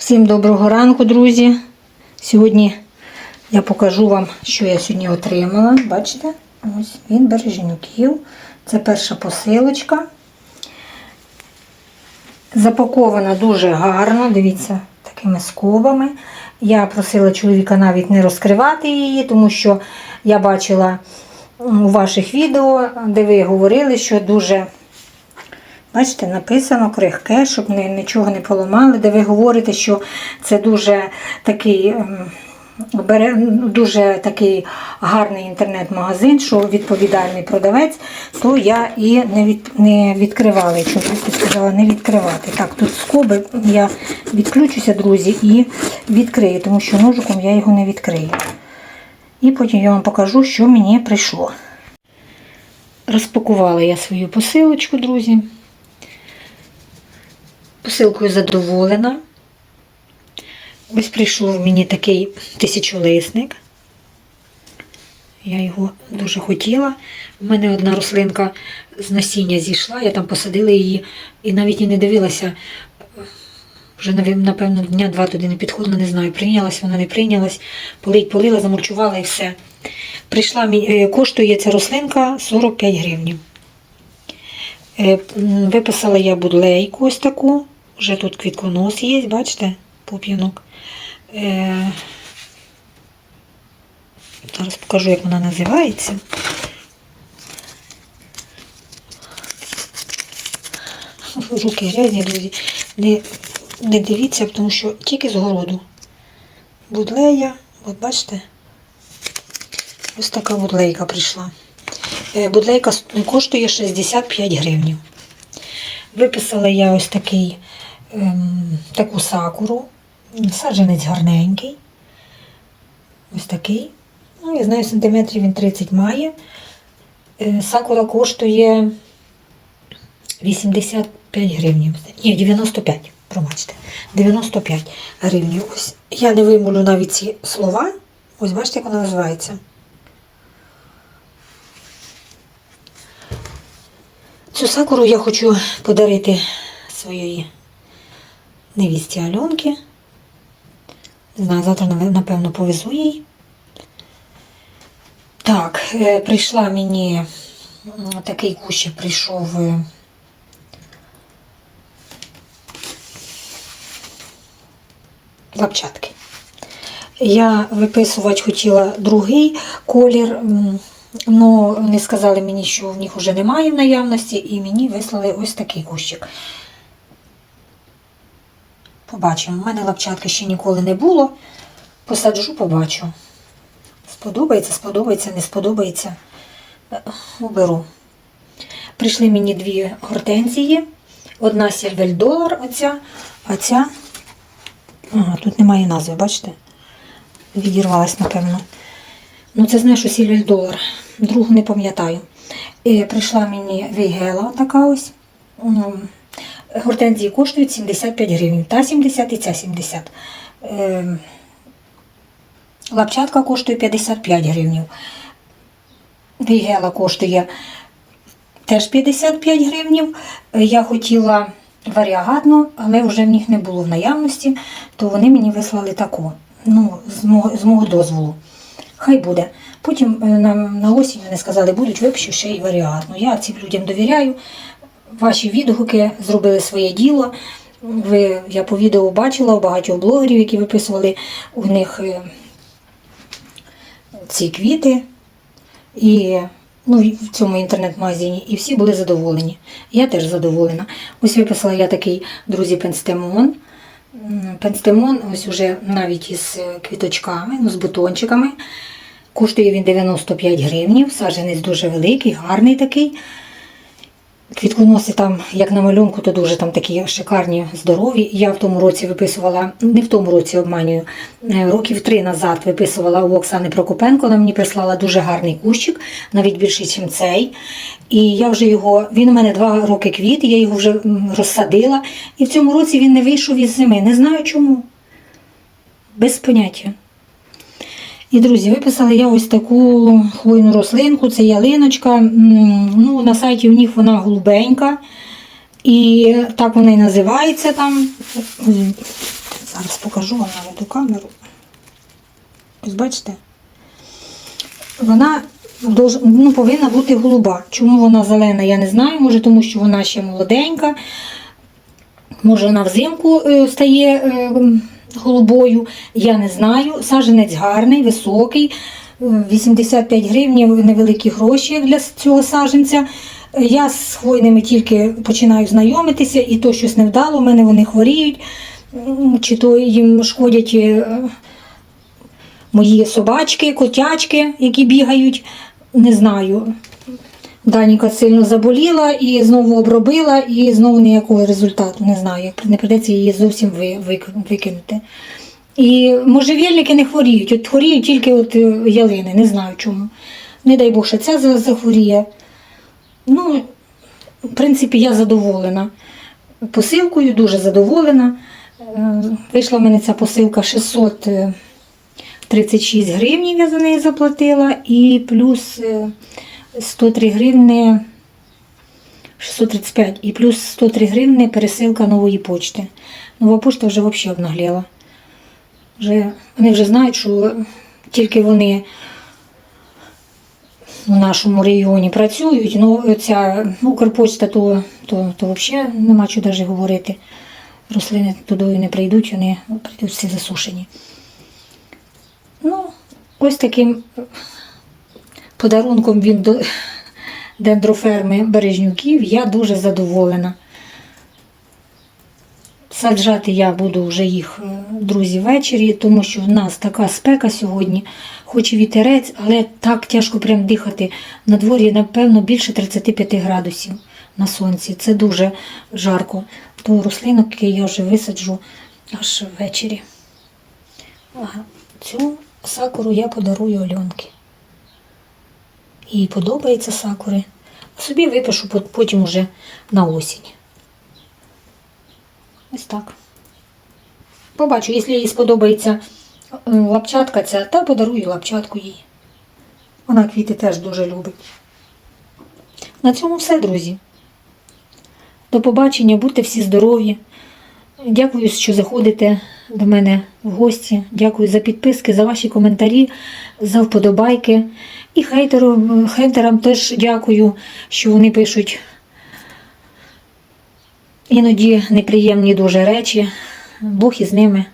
Всім доброго ранку, друзі. Сьогодні я покажу вам, що я сьогодні отримала. Бачите? Ось він бережнюків. Це перша посилочка. Запакована дуже гарно, дивіться, такими скобами. Я просила чоловіка навіть не розкривати її, тому що я бачила у ваших відео, де ви говорили, що дуже Бачите, написано крихке, щоб нічого не поламали, де ви говорите, що це дуже такий, ем, дуже такий гарний інтернет-магазин, що відповідальний продавець, то я і не, від, не відкривала. Якщо сказала не відкривати. Так, тут скоби я відключуся, друзі, і відкрию, тому що ножиком я його не відкрию. І потім я вам покажу, що мені прийшло. Розпакувала я свою посилочку, друзі. Посилкою задоволена. Ось прийшов мені такий тисячолисник. Я його дуже хотіла. У мене одна рослинка з насіння зійшла, я там посадила її і навіть і не дивилася. Вже, напевно, дня два туди не підходила, не знаю, прийнялась вона, не прийнялась. Полить, полила, замульчувала і все. Прийшла, е, коштує ця рослинка 45 гривень. Е, Виписала я будлейку ось таку. Вже тут квітконос є, бачите, пуп'янок. Е, Зараз покажу, як вона називається. Руки грязні, друзі. Не, не дивіться, тому що тільки з городу. Будлея, от бачите, ось така будлейка прийшла. Е, Будлейка коштує 65 гривень. Виписала я ось такий, ем, таку сакуру. Саджанець гарненький. Ось такий. Ну, я знаю, сантиметрів він 30 має. Е, Сакура коштує 85 гривень. Ні, 95, пробачте. 95 гривень. Ось я не вимолю навіть ці слова. Ось бачите, як вона називається. Цю сакуру я хочу подарити своїй невісті Альонки. Не знаю, завтра, напевно, повезу їй. Так, е, прийшла мені такий кущик прийшов. е, Лапчатки. Я виписувати хотіла другий колір, але не сказали мені, що в них вже немає в наявності, і мені вислали ось такий кущик. Побачимо. У мене лапчатки ще ніколи не було. Посаджу, побачу. Сподобається, сподобається, не сподобається. Е, Уберу. Прийшли мені дві гортензії. Одна сільвель долар, оця, а ця. Ага, тут немає назви, бачите? Відірвалась, напевно. Ну, це знаєш, що сільвель долар. Другу не пам'ятаю. Прийшла мені вейгела така ось. Гортензії коштують 75 гривень. Та 70 і ця 70. Е, Лапчатка коштує 55 гривень. Вейгела коштує теж 55 гривень. Я хотіла варіагатну, але вже в них не було в наявності, то вони мені вислали таку, ну, з мого, з мого дозволу. Хай буде. Потім е, на, на осінь вони сказали, будуть випущу ще й варіагатну. Я цим людям довіряю. Ваші відгуки зробили своє діло. Ви, я по відео бачила у багатьох блогерів, які виписували у них е, ці квіти. І ну, в цьому інтернет-магазині, і всі були задоволені. Я теж задоволена. Ось виписала я такий, друзі, пенстемон. Пенстемон, ось уже навіть із е, квіточками, ну, з бутончиками. Коштує він 95 гривень. Саджанець дуже великий, гарний такий. Квітконоси там, як на малюнку, то дуже там такі шикарні, здорові. Я в тому році виписувала, не в тому році обманюю, е, років три назад виписувала у Оксани Прокопенко. Вона мені прислала дуже гарний кущик, навіть більший, ніж цей. І я вже його, він у мене два роки квіт, я його вже розсадила. І в цьому році він не вийшов із зими. Не знаю чому. Без поняття. І, друзі, виписала я ось таку хвойну рослинку, це ялиночка. Ну, на сайті у них вона голубенька. І так вона і називається там. Зараз покажу вам наведу камеру. Ось бачите? Вона ну, повинна бути голуба. Чому вона зелена, я не знаю. Може, тому що вона ще молоденька. Може, вона взимку е, стає е, голубою. Я не знаю. Саженець гарний, високий. Е, 85 гривень невеликі гроші для цього саженця. Я з хвойними тільки починаю знайомитися, і то щось невдало, у мене вони хворіють, чи то їм шкодять е, мої собачки, котячки, які бігають. Не знаю. Даніка сильно заболіла і знову обробила, і знову ніякого результату. Не знаю, як не прийдеться її зовсім ви- вик- викинути. І можжевельники не хворіють. От хворіють тільки от е, ялини, не знаю чому. Не дай Бог, що ця захворіє. Ну, в принципі, я задоволена посилкою, дуже задоволена. Е, Вийшла в мене ця посилка 636 гривень, я за неї заплатила, і плюс е, 103 гривни 635 і плюс 103 гривни пересилка нової почти. Нова почта вже взагалі обнагліла. Вже, вони вже знають, що тільки вони в нашому регіоні працюють, ну ця Укрпочта, то, то, то взагалі нема чого навіть говорити. Рослини туди не прийдуть, вони прийдуть всі засушені. Ну, ось таким подарунком від до- дендроферми Бережнюків я дуже задоволена. Саджати я буду вже їх, е, друзі, ввечері, тому що в нас така спека сьогодні, хоч і вітерець, але так тяжко прям дихати. На дворі, напевно, більше 35 градусів на сонці. Це дуже жарко. То рослинок я вже висаджу аж ввечері. Ага. Цю сакуру я подарую Альонки. Їй подобається сакури. Собі випишу потім уже на осінь. Ось так. Побачу, якщо їй сподобається е, лапчатка ця, та подарую лапчатку їй. Вона квіти теж дуже любить. На цьому все, друзі. До побачення, будьте всі здорові. Дякую, що заходите до мене в гості. Дякую за підписки, за ваші коментарі, за вподобайки. І хейтерам, хейтерам теж дякую, що вони пишуть іноді неприємні дуже речі. Бог із ними.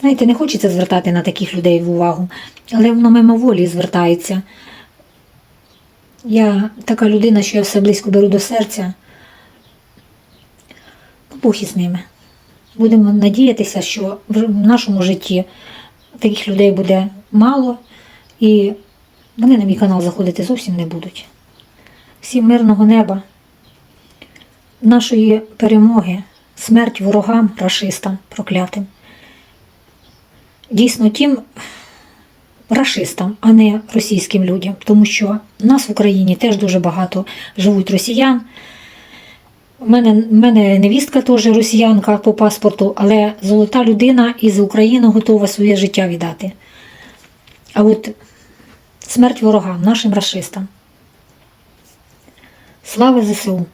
Знаєте, не хочеться звертати на таких людей в увагу, але воно мимоволі звертається. Я така людина, що я все близько беру до серця. Бог із ними. Будемо надіятися, що в нашому житті таких людей буде мало, і вони на мій канал заходити зовсім не будуть. Всім мирного неба, нашої перемоги, смерть ворогам, рашистам проклятим. Дійсно, тим рашистам, а не російським людям, тому що нас в Україні теж дуже багато живуть росіян. У мене, мене невістка теж росіянка по паспорту, але золота людина і за Україну готова своє життя віддати. А от смерть ворогам, нашим расистам. Слава ЗСУ!